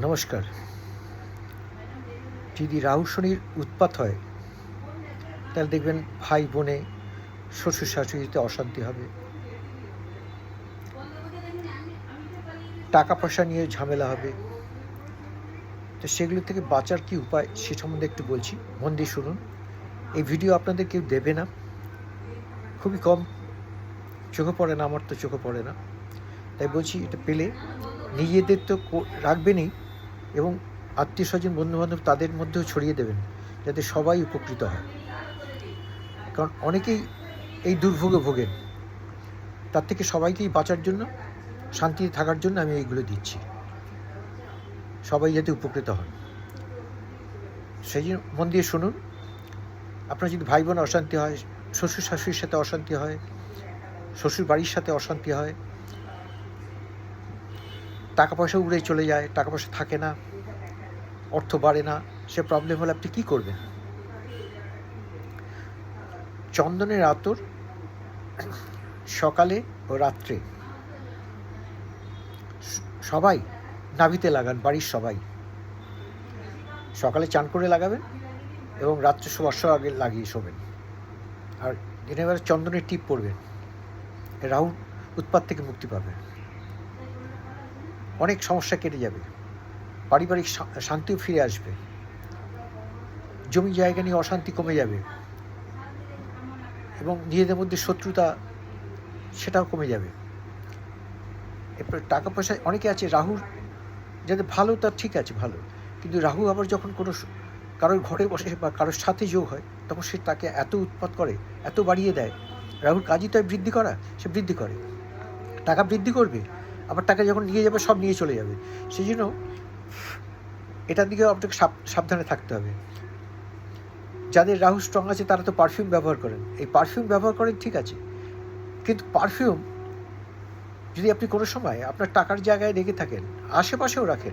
নমস্কার। যদি রাহু শনির উৎপাত হয়, তাহলে দেখবেন ভাই বোনে, শ্বশুর শাশুড়িতে অশান্তি হবে। টাকা পয়সা নিয়ে ঝামেলা হবে। তো সেগুলো থেকে বাঁচার কি উপায়, সে সম্বন্ধে একটু বলছি। মন দিয়ে শুনুন। এই ভিডিও আপনাদের কেউ দেবে না। খুবই কম। চোখে পড়ে না, আমার তো চোখে পড়ে না। তাই বলছি, এটা পেলে নিজেদের তো রাখবেনই। এবং আত্মীয় স্বজন বন্ধুবান্ধব তাদের মধ্যেও ছড়িয়ে দেবেন যাতে সবাই উপকৃত হয়। কারণ অনেকেই এই দুর্ভোগে ভোগেন। তার থেকে সবাইকেই বাঁচার জন্য, শান্তিতে থাকার জন্য আমি এইগুলো দিচ্ছি। সবাই যাতে উপকৃত হন। সেই জন্য মন দিয়ে শুনুন, আপনার যদি ভাই বোন অশান্তি হয় শ্বশুর শাশুড়ির সাথে অশান্তি হয় শ্বশুর বাড়ির সাথে অশান্তি হয় টাকা পয়সা উড়ে চলে যায় টাকা পয়সা থাকে না, অর্থ বাড়ে না, সে প্রবলেম হলে আপনি কী করবেন? চন্দনের আতর সকালে ও রাত্রে সবাই নাভিতে লাগান, বাড়ির সবাই। সকালে চান করে লাগাবেন এবং রাত্রে সময় আগে লাগিয়ে শোবেন। আর দিনের বেলা চন্দনের টিপ পড়বেন রাহু উৎপাত থেকে মুক্তি পাবেন অনেক সমস্যা কেটে যাবে। পারিবারিক শান্তিও ফিরে আসবে। জমি জায়গা নিয়ে অশান্তি কমে যাবে। এবং নিজেদের মধ্যে শত্রুতা সেটাও কমে যাবে। এরপরে টাকা পয়সা অনেকে আছে, রাহুর যাতে ভালো, তার ঠিক আছে ভালো। কিন্তু রাহু আবার যখন কোনো কারোর ঘরে বসে বা কারোর সাথে যোগ হয়, তখন সে তাকে এত উৎপাত করে, এত বাড়িয়ে দেয়। রাহুর কাজই তো বৃদ্ধি করা, সে বৃদ্ধি করে। টাকা বৃদ্ধি করবে। আবার টাকা যখন নিয়ে যাবে, সব নিয়ে চলে যাবে। সেই জন্য এটার দিকেও আপনাকে সাব- সাবধানে থাকতে হবে। যাদের রাহু স্ট্রং আছে, তারা তো পারফিউম ব্যবহার করেন। এই পারফিউম ব্যবহার করেন, ঠিক আছে। কিন্তু পারফিউম যদি আপনি কোনো সময় আপনার টাকার জায়গায় রেখে থাকেন, আশেপাশেও রাখেন,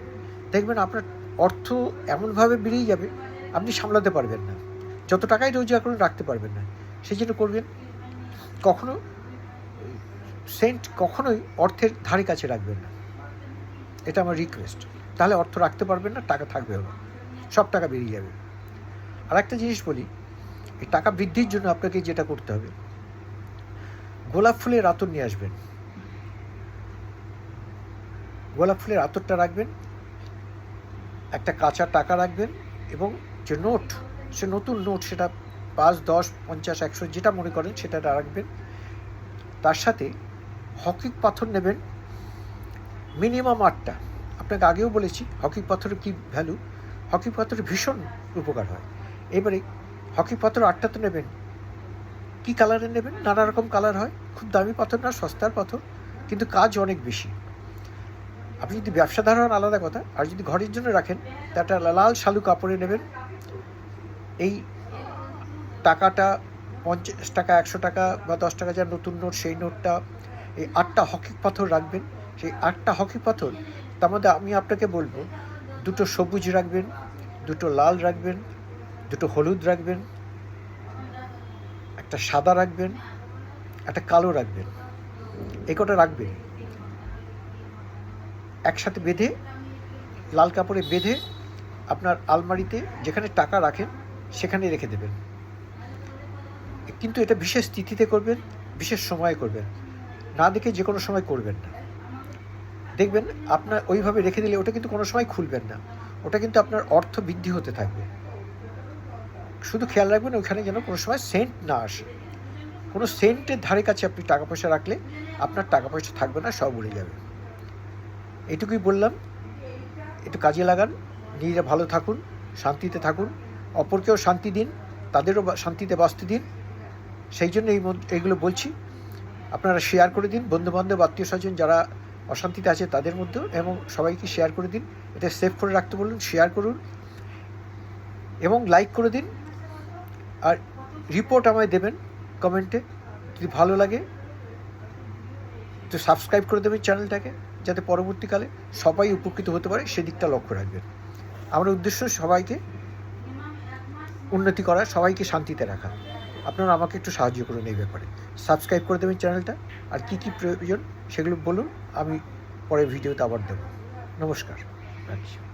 দেখবেন আপনার অর্থ এমনভাবে বেরিয়ে যাবে, আপনি সামলাতে পারবেন না। যত টাকাই রোজগার করুন, রাখতে পারবেন না। সেই জন্য করবেন কখনো সেন্ট কখনোই অর্থের ধারে কাছে রাখবেন না। এটা আমার রিকোয়েস্ট তাহলে অর্থ রাখতে পারবেন না, টাকা থাকবেও না সব টাকা বেরিয়ে যাবে। আর একটা জিনিস বলি, এই টাকা বৃদ্ধির জন্য আপনাকে যেটা করতে হবে, গোলাপ ফুলের আতর নিয়ে আসবেন। গোলাপ ফুলের আতরটা রাখবেন, একটা কাঁচা টাকা রাখবেন এবং যে নোট, সে নতুন নোট, সেটা পাঁচ, দশ, পঞ্চাশ, একশো, যেটা মনে করেন সেটা রাখবেন। তার সাথে হকি পাথর নেবেন মিনিমাম আটটা। আপনাকে আগেও বলেছি হকি পাথরের কী ভ্যালু হকি পাথরের ভীষণ উপকার হয়। এবারে হকি পাথর আটটা তো নেবেন। কী কালারের নেবেন? নানা রকম কালার হয়। খুব দামি পাথর না, সস্তার পাথর, কিন্তু কাজ অনেক বেশি। আপনি যদি ব্যবসাদার হন, আলাদা কথা। আর যদি ঘরের জন্য রাখেন, তা একটা লাল শালু কাপড়ে নেবেন। এই টাকাটা পঞ্চাশ টাকা, একশো টাকা বা দশ টাকা, যার নতুন নোট, সেই নোটটা এই আটটা হকি পাথর রাখবেন। সেই আটটা হকি পাথর, তার মধ্যে আমি আপনাকে বলব, দুটো সবুজ রাখবেন, দুটো লাল রাখবেন, দুটো হলুদ রাখবেন, একটা সাদা রাখবেন, একটা কালো রাখবেন। এই কটা রাখবেন। একসাথে বেঁধে, লাল কাপড়ে বেঁধে আপনার আলমারিতে যেখানে টাকা রাখেন, সেখানে রেখে দেবেন। কিন্তু এটা বিশেষ তিথিতে করবেন, বিশেষ সময়ে করবেন। না দেখে যে কোনো সময় করবেন না। দেখবেন আপনার ওইভাবে রেখে দিলে ওটা কিন্তু কোনো সময় খুলবেন না। ওটা কিন্তু আপনার অর্থ বৃদ্ধি হতে থাকবে। শুধু খেয়াল রাখবেন ওইখানে যেন কোনো সময় সেন্ট না আসে। কোনো সেন্টের ধারে কাছে আপনি টাকা পয়সা রাখলে আপনার টাকা পয়সা থাকবে না, সব উড়ে যাবে। এটুকুই বললাম। একটু কাজে লাগান। নিজেরা ভালো থাকুন, শান্তিতে থাকুন। অপরকেও শান্তি দিন, তাদেরও শান্তিতে বাঁচতে দিন। সেই জন্য এই এইগুলো বলছি। আপনারা শেয়ার করে দিন, বন্ধুবান্ধব আত্মীয় স্বজন যারা অশান্তিতে আছে তাদের মধ্যেও, এবং সবাইকে শেয়ার করে দিন। এটা সেভ করে রাখতে বলুন শেয়ার করুন, এবং লাইক করে দিন। আর রিপোর্ট আমায় দেবেন কমেন্টে যদি ভালো লাগে। তো সাবস্ক্রাইব করে দেবেন চ্যানেলটাকে যাতে পরবর্তীকালে সবাই উপকৃত হতে পারে, সেদিকটা লক্ষ্য রাখবেন। আমার উদ্দেশ্য সবাইকে উন্নতি করা, সবাইকে শান্তিতে রাখা। আপনারা আমাকে একটু সাহায্য করুন এই ব্যাপারে। সাবস্ক্রাইব করে দেবেন চ্যানেলটা। আর কি কি প্রয়োজন সেগুলো বলুন, আমি পরের ভিডিওতে আবার দেবো। নমস্কার। রাখছি